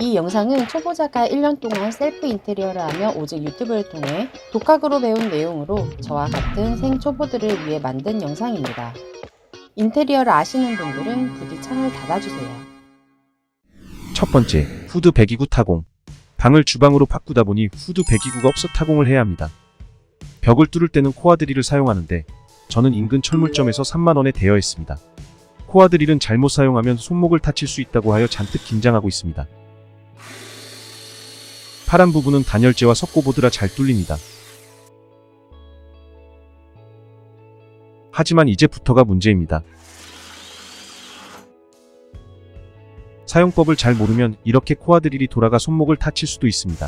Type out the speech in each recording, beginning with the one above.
이 영상은 초보자가 1년 동안 셀프 인테리어를 하며 오직 유튜브를 통해 독학으로 배운 내용으로 저와 같은 생초보들을 위해 만든 영상입니다. 인테리어를 아시는 분들은 부디 창을 닫아주세요. 첫 번째, 후드 배기구 타공. 방을 주방으로 바꾸다 보니 후드 배기구가 없어 타공을 해야 합니다. 벽을 뚫을 때는 코아드릴을 사용하는데 저는 인근 철물점에서 3만원에 대여했습니다. 코아드릴은 잘못 사용하면 손목을 다칠 수 있다고 하여 잔뜩 긴장하고 있습니다. 파란 부분은 단열재와 석고보드라 잘 뚫립니다. 하지만 이제부터가 문제입니다. 사용법을 잘 모르면 이렇게 코아드릴이 돌아가 손목을 다칠 수도 있습니다.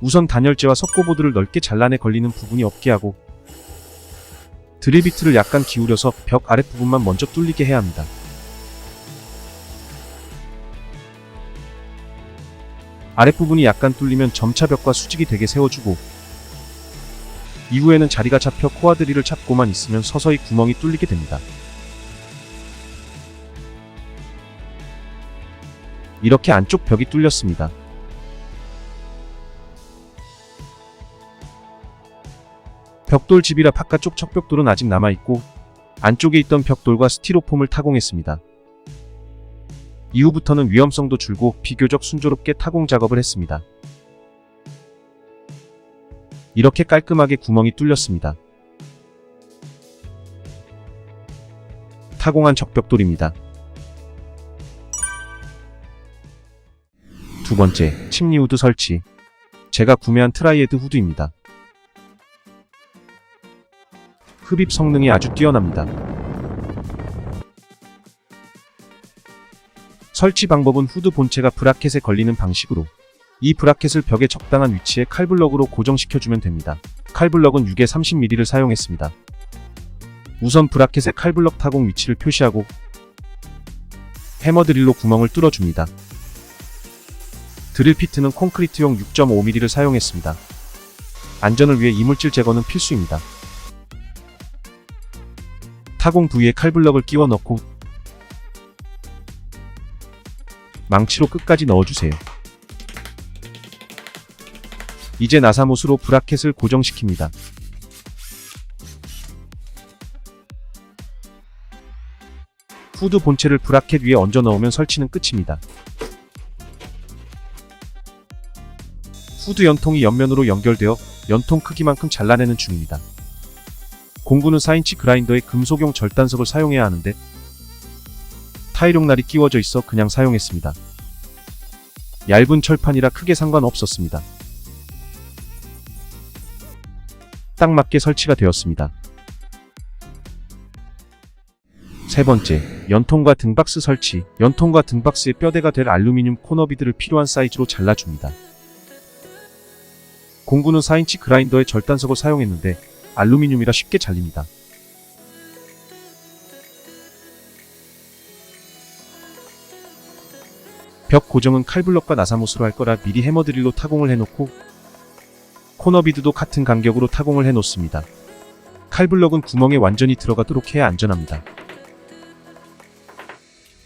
우선 단열재와 석고보드를 넓게 잘라내 걸리는 부분이 없게 하고 드릴 비트를 약간 기울여서 벽 아랫부분만 먼저 뚫리게 해야 합니다. 아랫부분이 약간 뚫리면 점차 벽과 수직이 되게 세워주고 이후에는 자리가 잡혀 코아드릴을 잡고만 있으면 서서히 구멍이 뚫리게 됩니다. 이렇게 안쪽 벽이 뚫렸습니다. 벽돌 집이라 바깥쪽 척벽돌은 아직 남아있고 안쪽에 있던 벽돌과 스티로폼을 타공했습니다. 이후부터는 위험성도 줄고 비교적 순조롭게 타공 작업을 했습니다. 이렇게 깔끔하게 구멍이 뚫렸습니다. 타공한 적벽돌입니다. 두 번째, 침리 후드 설치. 제가 구매한 트라이에드 후드입니다. 흡입 성능이 아주 뛰어납니다. 설치 방법은 후드 본체가 브라켓에 걸리는 방식으로 이 브라켓을 벽에 적당한 위치에 칼블럭으로 고정시켜주면 됩니다. 칼블럭은 6에 30mm를 사용했습니다. 우선 브라켓의 칼블럭 타공 위치를 표시하고 해머 드릴로 구멍을 뚫어줍니다. 드릴 피트는 콘크리트용 6.5mm를 사용했습니다. 안전을 위해 이물질 제거는 필수입니다. 타공 부위에 칼블럭을 끼워 넣고 망치로 끝까지 넣어주세요. 이제 나사못으로 브라켓을 고정시킵니다. 후드 본체를 브라켓 위에 얹어 넣으면 설치는 끝입니다. 후드 연통이 옆면으로 연결되어 연통 크기만큼 잘라내는 중입니다. 공구는 4인치 그라인더에 금속용 절단석을 사용해야 하는데 타일용 날이 끼워져 있어 그냥 사용했습니다. 얇은 철판이라 크게 상관없었습니다. 딱 맞게 설치가 되었습니다. 세 번째, 연통과 등박스 설치. 연통과 등박스의 뼈대가 될 알루미늄 코너비드를 필요한 사이즈로 잘라줍니다. 공구는 4인치 그라인더에 절단석을 사용했는데 알루미늄이라 쉽게 잘립니다. 벽 고정은 칼블럭과 나사못으로 할 거라 미리 해머드릴로 타공을 해놓고 코너비드도 같은 간격으로 타공을 해놓습니다. 칼블럭은 구멍에 완전히 들어가도록 해야 안전합니다.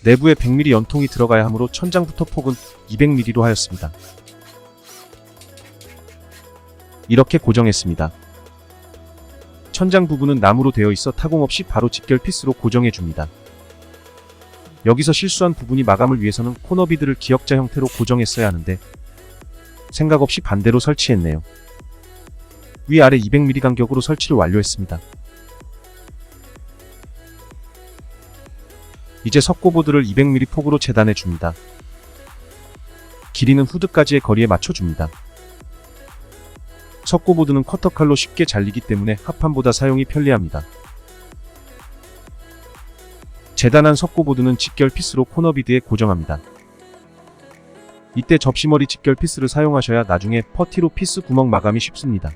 내부에 100mm 연통이 들어가야 하므로 천장부터 폭은 200mm로 하였습니다. 이렇게 고정했습니다. 천장 부분은 나무로 되어 있어 타공 없이 바로 직결 피스로 고정해 줍니다. 여기서 실수한 부분이 마감을 위해서는 코너비드를 기역자 형태로 고정했어야 하는데 생각 없이 반대로 설치했네요. 위아래 200mm 간격으로 설치를 완료했습니다. 이제 석고보드를 200mm 폭으로 재단해 줍니다. 길이는 후드까지의 거리에 맞춰줍니다. 석고보드는 커터칼로 쉽게 잘리기 때문에 합판보다 사용이 편리합니다. 재단한 석고보드는 직결 피스로 코너비드에 고정합니다. 이때 접시머리 직결 피스를 사용하셔야 나중에 퍼티로 피스 구멍 마감이 쉽습니다.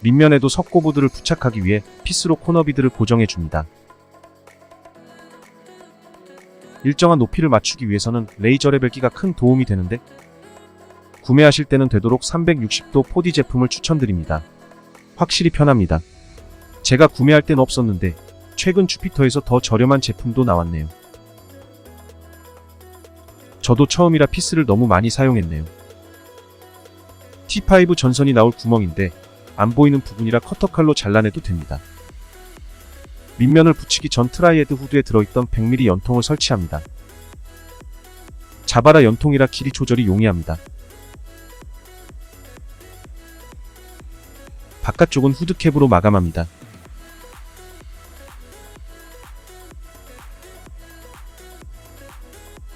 밑면에도 석고보드를 부착하기 위해 피스로 코너비드를 고정해 줍니다. 일정한 높이를 맞추기 위해서는 레이저 레벨기가 큰 도움이 되는데 구매하실 때는 되도록 360도 4D 제품을 추천드립니다. 확실히 편합니다. 제가 구매할 땐 없었는데 최근 주피터에서 더 저렴한 제품도 나왔네요. 저도 처음이라 피스를 너무 많이 사용했네요. T5 전선이 나올 구멍인데 안 보이는 부분이라 커터칼로 잘라내도 됩니다. 밑면을 붙이기 전 트라이헤드 후드에 들어있던 100mm 연통을 설치합니다. 자바라 연통이라 길이 조절이 용이합니다. 바깥쪽은 후드캡으로 마감합니다.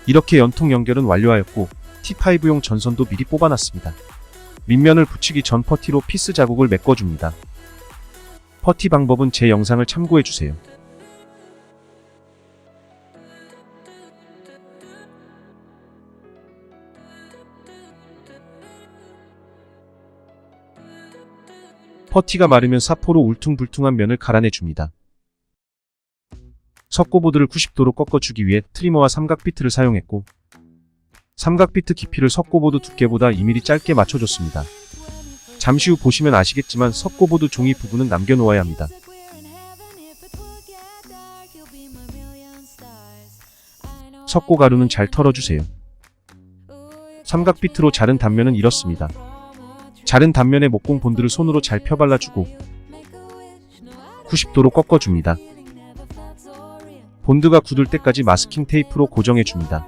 이렇게 연통 연결은 완료하였고 T5용 전선도 미리 뽑아놨습니다. 밑면을 붙이기 전 퍼티로 피스 자국을 메꿔줍니다. 퍼티 방법은 제 영상을 참고해주세요. 퍼티가 마르면 사포로 울퉁불퉁한 면을 갈아내줍니다. 석고보드를 90도로 꺾어주기 위해 트리머와 삼각 비트를 사용했고 삼각 비트 깊이를 석고보드 두께보다 2mm 짧게 맞춰줬습니다. 잠시 후 보시면 아시겠지만 석고보드 종이 부분은 남겨놓아야 합니다. 석고 가루는 잘 털어주세요. 삼각 비트로 자른 단면은 이렇습니다. 자른 단면의 목공 본드를 손으로 잘 펴발라주고 90도로 꺾어줍니다. 본드가 굳을 때까지 마스킹 테이프로 고정해줍니다.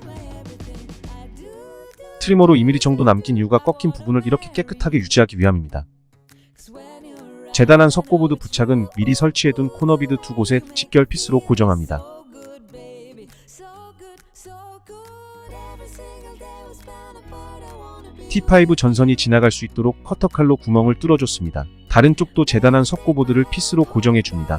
트리머로 2mm 정도 남긴 이유가 꺾인 부분을 이렇게 깨끗하게 유지하기 위함입니다. 재단한 석고보드 부착은 미리 설치해둔 코너비드 두 곳에 직결 피스로 고정합니다. T5 전선이 지나갈 수 있도록 커터칼로 구멍을 뚫어줬습니다. 다른 쪽도 재단한 석고보드를 피스로 고정해줍니다.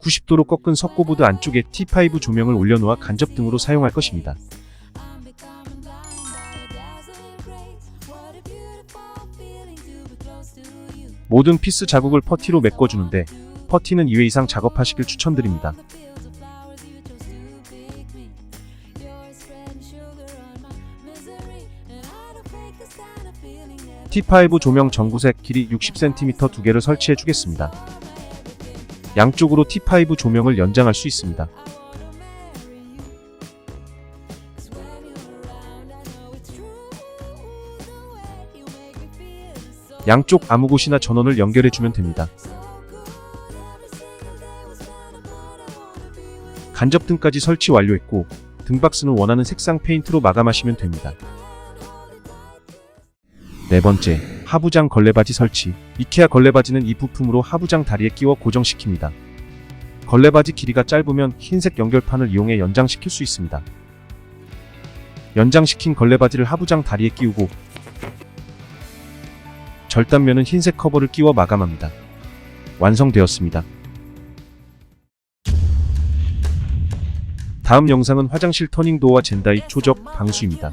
(90도로) 꺾은 석고보드 안쪽에 T5 조명을 올려놓아 간접 등으로 사용할 것입니다. 모든 피스 자국을 퍼티로 메꿔주는데 퍼티는 2회 이상 작업하시길 추천드립니다. T5 조명 전구색 길이 60cm 두 개를 설치해 주겠습니다. 양쪽으로 T5 조명을 연장할 수 있습니다. 양쪽 아무 곳이나 전원을 연결해 주면 됩니다. 간접등까지 설치 완료했고 등박스는 원하는 색상 페인트로 마감하시면 됩니다. 네 번째, 하부장 걸레바지 설치. 이케아 걸레바지는 이 부품으로 하부장 다리에 끼워 고정시킵니다. 걸레바지 길이가 짧으면 흰색 연결판을 이용해 연장시킬 수 있습니다. 연장시킨 걸레바지를 하부장 다리에 끼우고 절단면은 흰색 커버를 끼워 마감합니다. 완성되었습니다. 다음 영상은 화장실 터닝도어와 젠다이 초적 방수입니다.